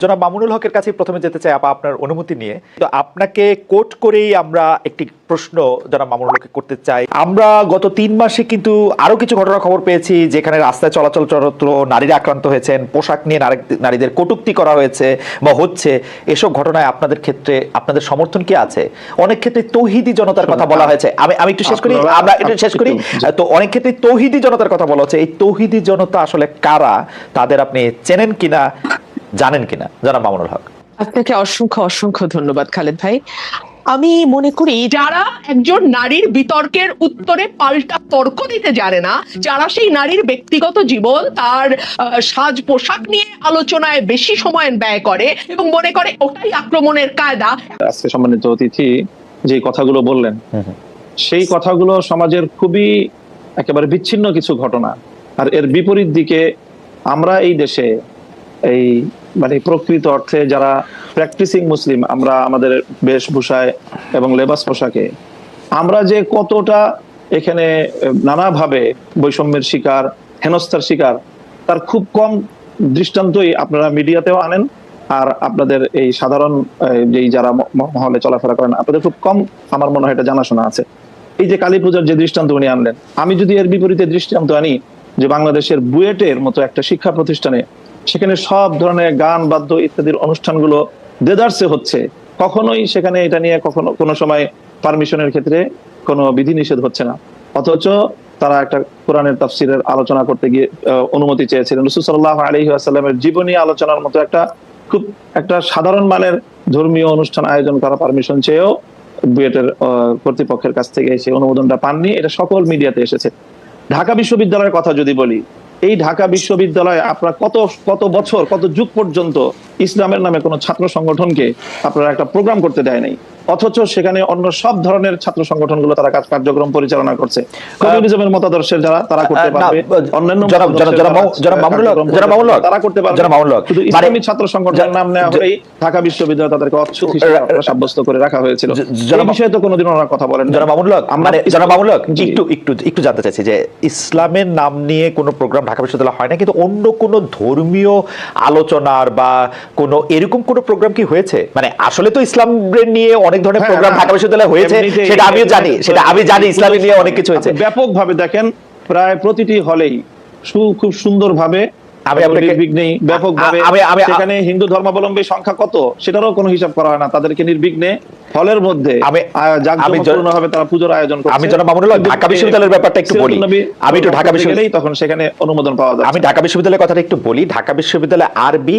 জনাব মামুনুল হকের কাছে প্রথমে যেতে চাই আপা আপনার অনুমতি নিয়ে। তো আপনাকে কোট করেই আমরা একটি প্রশ্ন জনাব মামুনুল হককে করতে চাই। আমরা গত তিন মাসে কিন্তু আরও কিছু ঘটনার খবর পেয়েছি যেখানে রাস্তায় চলাচল চরত্র নারীরা আক্রান্ত হয়েছেন পোশাক নিয়ে নারী- নারীদের কটুক্তি করা হয়েছে বা হচ্ছে। এসব ঘটনায় আপনাদের ক্ষেত্রে আপনাদের সমর্থন কি আছে? অনেক ক্ষেত্রে তৌহিদি জনতার কথা বলা হয়েছে। আমি আমি একটু শেষ করি? আমরা এটা শেষ করি? তো অনেক ক্ষেত্রে তৌহিদি জনতার কথা বলা হচ্ছে। এই তৌহিদি জনতা আসলে কারা? তাদের আপনি চেনেন কিনা? জানেন কিনা? জানাব মামুনুল হক। আপনাকে অসংখ্য অসংখ্য ধন্যবাদ খালেদ ভাই। আমি মনে করি যারা একজন নারীর বিতর্কের উত্তরে পাল্টা তর্ক দিতে জানে না যারা সেই নারীর ব্যক্তিগত জীবন তার সাজ পোশাক নিয়ে আলোচনায় বেশি সময় ব্যয় করে এবং মনে করে ওটাই আক্রমণের কায়দা। আজকে সম্মানিত অতিথি যে কথাগুলো বললেন সেই কথাগুলো সমাজের খুবই একেবারে বিচ্ছিন্ন কিছু ঘটনা। আর এর বিপরীত দিকে আমরা এই দেশে এই মানে প্রকৃত অর্থে যারা প্র্যাকটিসিং মুসলিম আমরা আমাদের বেশভূষায় এবং লেবাস পোশাকে, আমরা যে কতটা এখানে নানাভাবে বৈষম্যের শিকার, হেনস্থার শিকার, তার খুব কম দৃষ্টান্তই আপনারা মিডিয়াতেও আনেন। আর আপনাদের এই সাধারণ যেই যারা মহলে চলাফেরা করেন, আপনাদের খুব কম আমার মনে হয় এটা জানাশোনা আছে। এই যে কালী পূজার যে দৃষ্টান্ত উনি আনলেন, আমি যদি এর বিপরীতে দৃষ্টান্ত আনি যে বাংলাদেশের বুয়েটের মতো একটা শিক্ষা প্রতিষ্ঠানে সেখানে সব ধরনের গান, বাদ্য ইত্যাদির অনুষ্ঠানগুলো দেদারসে হচ্ছে। কখনোই সেখানে এটা নিয়ে কখনো কোনো সময় পারমিশনের ক্ষেত্রে কোনো বিধিনিষেধ হচ্ছে না। অথচ তারা একটা কোরআনের তাফসিরের আলোচনা করতে গিয়ে অনুমতি চেয়েছিলেন। রসুল সাল্লাহ আলহি আসাল্লামের জীবনী আলোচনার মতো একটা খুব একটা সাধারণ মানের ধর্মীয় অনুষ্ঠান আয়োজন করা পারমিশন চেয়েও বুয়েটের কর্তৃপক্ষের কাছ থেকে সেই অনুমোদনটা পাননি। এটা সকল মিডিয়াতে এসেছে। ঢাকা বিশ্ববিদ্যালয়ের কথা যদি বলি এই ঢাকা বিশ্ববিদ্যালয়ে আপনারা কত কত বছর, কত যুগ পর্যন্ত ইসলামের নামে কোনো ছাত্র সংগঠনকে আপনারা একটা প্রোগ্রাম করতে দেয় নাই। অথচ সেখানে অন্য সব ধরনের ছাত্র সংগঠনগুলো তারা কাজ কার্যক্রম পরিচালনা করছে। কমিউনিজমের মতাদর্শের যারা তারা করতে পারবে। অন্যান্য যারা তারা করতে পারবে। শুধু মানে- ইসলামী ছাত্র সংগঠনের নাম নেওয়া হলেই ঢাকা বিশ্ববিদ্যালয় তাদেরকে অচ্ছুত হিসেবে সাব্যস্ত করে রাখা হয়েছিল। জনাব- বিষয়ে তো কোনোদিন ওনারা কথা বলেন হক আমরা মানে একটু একটু একটু জানতে চাইছি যে ইসলামের নাম নিয়ে কোনো প্রোগ্রাম ঢাকা বিশ্ববিদ্যালয়ে হয় না কিন্তু অন্য কোনো ধর্মীয় আলোচনার বা কোনো এরকম কোনো প্রোগ্রাম কি হয়েছে? মানে আসলে তো ইসলাম নিয়ে অনেক ধরনের হ্যাঁ, প্রোগ্রাম হ্যাঁ। ঢাকা বিশ্ববিদ্যালয়ে হয়েছে সেটা আমিও জানি সেটা আমি জানি ইসলামী নিয়ে অনেক কিছু হয়েছে ব্যাপকভাবে দেখেন প্রায় প্রতিটি হলেই সু- খুব সুন্দরভাবে আমি আপনাকে- নির্বিঘ্নেই ব্যাপকভাবে আ- আমি- আমি- সেখানে হিন্দু ধর্মাবলম্বী সংখ্যা কত সেটারও কোনো হিসাব করা হয় না তাদেরকে নির্বিঘ্নে হলের মধ্যে আমি- আমি ভাবে তারা পুজোর আয়োজন আমি জনাব মামুনুল ঢাকা বিশ্ববিদ্যালয়ের ব্যাপারটা একটু বলি। আমি একটু ঢাকা বিশ্ববিদ্যালয়- তখন সেখানে অনুমোদন পাওয়া যায় আমি ঢাকা বিশ্ববিদ্যালয়ের কথাটা একটু বলি ঢাকা বিশ্ববিদ্যালয় আরবি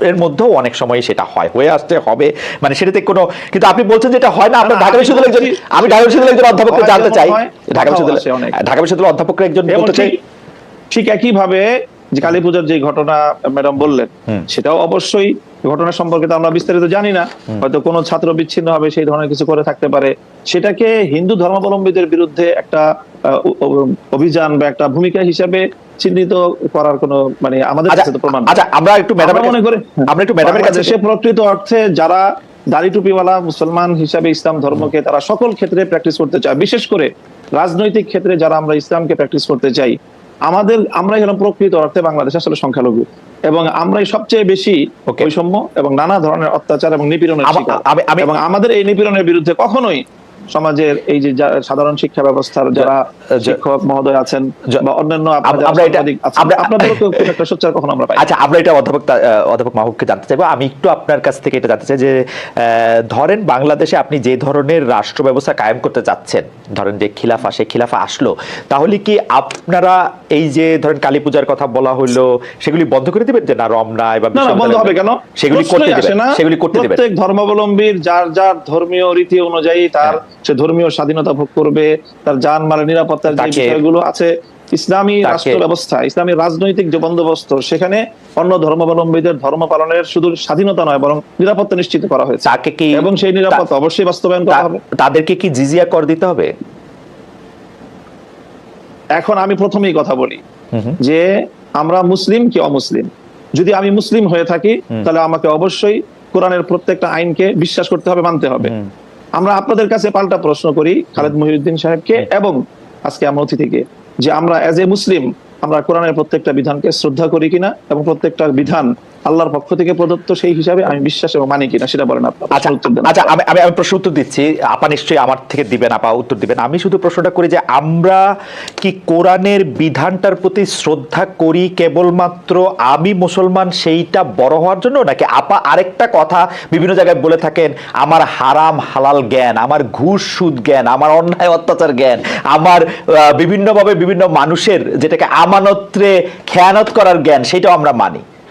এর মধ্যেও অনেক সময় সেটা হয় হয়ে আসতে হবে মানে সেটাতে কোনো কিন্তু আপনি বলছেন যেটা হয় না আপনার ঢাকা বিশ্ববিদ্যালয় বিশ্ববিদ্যালয়ের একজন আমি ঢাকা বিশ্ববিদ্যালয়ের একজন অধ্যাপককে জানতে চাই ঢাকা বিশ্ববিদ্যালয়। ঢাকা বিশ্ববিদ্যালয়ের অধ্যাপকের একজন বলতে চাই ঠিক একইভাবে একই ভাবে যে কালী পূজার যে ঘটনা ম্যাডাম বললেন সেটাও অবশ্যই ঘটনা সম্পর্কে তো আমরা বিস্তারিত জানি না। হয়তো কোনো ছাত্র বিচ্ছিন্ন হবে সেই ধরনের কিছু করে থাকতে পারে। সেটাকে হিন্দু ধর্মাবলম্বীদের বিরুদ্ধে একটা অভিযান বা একটা ভূমিকা হিসাবে চিহ্নিত করার কোনো মানে আমাদের আচ্ছা কাছে তো প্রমাণ আচ্ছা আমরা একটু ম্যাডামের আমরা মনে করি আমরা একটু ম্যাডামের কাছে বাংলাদেশে প্রকৃত অর্থে যারা দাড়ি টুপিওয়ালা মুসলমান হিসাবে ইসলাম ধর্মকে তারা সকল ক্ষেত্রে প্র্যাকটিস করতে চায়। বিশেষ করে রাজনৈতিক ক্ষেত্রে যারা আমরা ইসলামকে প্র্যাকটিস করতে চাই আমাদের আমরাই হলাম প্রকৃত অর্থে বাংলাদেশ আসলে সংখ্যালঘু এবং আমরাই সবচেয়ে বেশি. বৈষম্য এবং নানা ধরনের অত্যাচার এবং নিপীড়নের এবং আমাদের এই নিপীড়নের বিরুদ্ধে কখনোই সমাজের এই যে সাধারণ শিক্ষা ব্যবস্থার যারা শিক্ষক মহোদয় আছেন বা অন্যান্য আমরা- এটা- সাংবাদিক আছেন, আমরা- আপনাদেরও খুব একটা সোচ্চার কখনো আমরা পাই আচ্ছা আমরা এটা অধ্যাপক অধ্যাপক মাহবুবকে জানতে চাইব। আমি একটু আপনার কাছ থেকে এটা জানতে চাই যে ধরেন বাংলাদেশে আপনি যে ধরনের রাষ্ট্র ব্যবস্থা কায়েম করতে যাচ্ছেন ধরেন যে খিলাফা সেই খিলাফা আসলো তাহলে কি আপনারা এই যে ধরেন কালী পূজার কথা বলা হলো সেগুলি বন্ধ করে দিবেন যে না রমনায় বা বন্ধ হবে কেন? সেগুলি করতে দেবেন সেগুলি করতে দেবেন। প্রত্যেক ধর্মাবলম্বীর যার যার ধর্মীয় রীতি অনুযায়ী তার সে ধর্মীয় স্বাধীনতা ভোগ করবে তার জান মালের নিরাপত্তার যে বিষয়গুলো আছে ইসলামী রাষ্ট্র ব্যবস্থা ইসলামী রাজনৈতিক যে বন্দোবস্ত সেখানে অন্য ধর্মাবলম্বীদের ধর্ম পালনের শুধু স্বাধীনতা নয় বরং নিরাপত্তা নিশ্চিত করা হয়েছে। তাকে কি এবং সেই নিরাপত্তা অবশ্যই বাস্তবায়ন করা হবে। তাদেরকে কি জিজিয়া কর দিতে হবে? এখন আমি প্রথমেই কথা বলি। যে আমরা মুসলিম কি অমুসলিম? যদি আমি মুসলিম হয়ে থাকি তাহলে আমাকে অবশ্যই কোরআনের প্রত্যেকটা আইনকে বিশ্বাস করতে হবে মানতে হবে। আমরা আপনাদের কাছে পাল্টা প্রশ্ন করি খালেদ মহিউদ্দিন সাহেবকে এবং আজকে আমার অতিথিকে যে আমরা এজ এ মুসলিম আমরা কোরআনের প্রত্যেকটা বিধানকে শ্রদ্ধা করি কিনা এবং প্রত্যেকটা বিধান আল্লাহর পক্ষ থেকে প্রদত্ত সেই হিসাবে আমি বিশ্বাস এবং মানি কিনা সেটা বলেন আপনার আচ্ছা আচ্ছা আমি আমি আমি প্রশ্ন উত্তর দিচ্ছি। আপা নিশ্চয়ই আমার থেকে দিবেন আপা উত্তর দিবেন। আমি শুধু প্রশ্নটা করি যে আমরা কি কোরআনের বিধানটার প্রতি শ্রদ্ধা করি কেবলমাত্র আমি মুসলমান সেইটা বড় হওয়ার জন্য? নাকি আপা আরেকটা কথা বিভিন্ন জায়গায় বলে থাকেন আমার হারাম হালাল জ্ঞান আমার ঘুষ সুদ জ্ঞান আমার অন্যায় অত্যাচার জ্ঞান আমার বিভিন্নভাবে বিভিন্ন মানুষের যেটাকে আমানত্রে খেয়ানত করার জ্ঞান সেটাও আমরা মানি।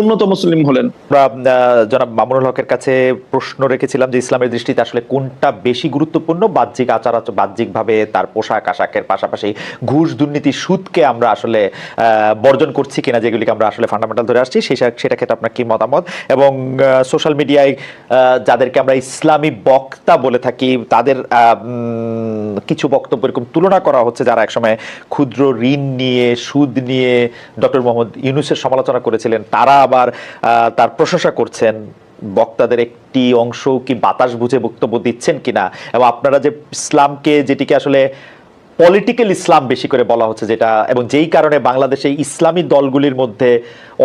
উন্নত মুসলিম হলেন। আমরা জনাব মামুনুল হকের কাছে প্রশ্ন রেখেছিলাম যে ইসলামের দৃষ্টিতে আসলে কোনটা বেশি গুরুত্বপূর্ণ? বাহ্যিক আচার বাহ্যিকভাবে তার পোশাক, আশাকের পাশাপাশি ঘুষ, দুর্নীতি, সুদকে আমরা আসলে বর্জন করছি কিনা, যেগুলিকে আমরা আসলে ফান্ডামেন্টাল ধরে আসছি, সেই সেটা ক্ষেত্রে আপনার কি মতামত? এবং সোশ্যাল মিডিয়ায় যাদেরকে আমরা ইসলামী বক্তা বলে থাকি, তাদের কিছু বক্তব্য এরকম তুলনা করা হচ্ছে যারা একসময় ক্ষুদ্র ঋণ নিয়ে, সুদ নিয়ে ডক্টর মোহাম্মদ ইউনুসের সমালোচনা করেছিলেন, তারা আবার তার প্রশংসা করছেন। বক্তাদের একটি অংশ কি বাতাস বুঝে বক্তব্য দিচ্ছেন কিনা? এবং আপনারা যে ইসলামকে যেটিকে আসলে পলিটিক্যাল ইসলাম বেশি করে বলা হচ্ছে যেটা এবং যেই কারণে বাংলাদেশে ইসলামী দলগুলির মধ্যে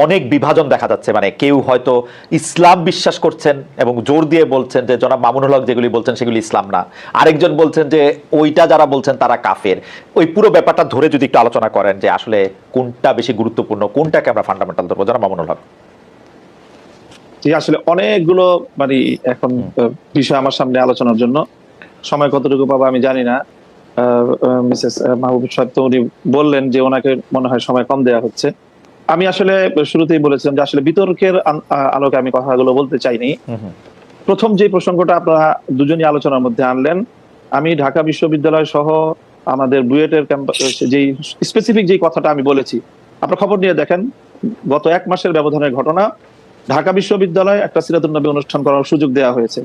অনেক বিভাজন দেখা যাচ্ছে। মানে কেউ হয়তো ইসলাম বিশ্বাস করছেন এবং জোর দিয়ে বলছেন যে জনাব মামুনুল হক যেগুলি বলছেন সেগুলি ইসলাম না। আরেকজন বলছেন যে ওইটা যারা বলছেন তারা কাফের। ওই পুরো ব্যাপারটা ধরে যদি একটু আলোচনা করেন যে আসলে কোনটা বেশি গুরুত্বপূর্ণ কোনটাকে আমরা ফান্ডামেন্টাল ধরবো? জনাব মামুনুল হক। আসলে অনেকগুলো মানে এখন বিষয় আমার সামনে আলোচনার জন্য। সময় কতটুকু পাবো আমি জানি না। মিসেস মাহবুব সাহেব তো উনি বললেন যে ওনাকে মনে হয় সময় কম হচ্ছে। আমি আসলে শুরুতেই বলেছিলাম যে আসলে বিতর্কের আলোকে আমি কথাগুলো বলতে চাইনি। প্রথম যে প্রসঙ্গটা আপনারা দুজনই আলোচনার মধ্যে আনলেন আমি ঢাকা বিশ্ববিদ্যালয় সহ আমাদের বুয়েটের ক্যাম্পাস যেই স্পেসিফিক যেই কথাটা আমি বলেছি আপনার খবর নিয়ে দেখেন গত এক মাসের ব্যবধানের ঘটনা ঢাকা বিশ্ববিদ্যালয়ে একটা সিরাতুল নবী অনুষ্ঠান করার সুযোগ দেওয়া হয়েছে।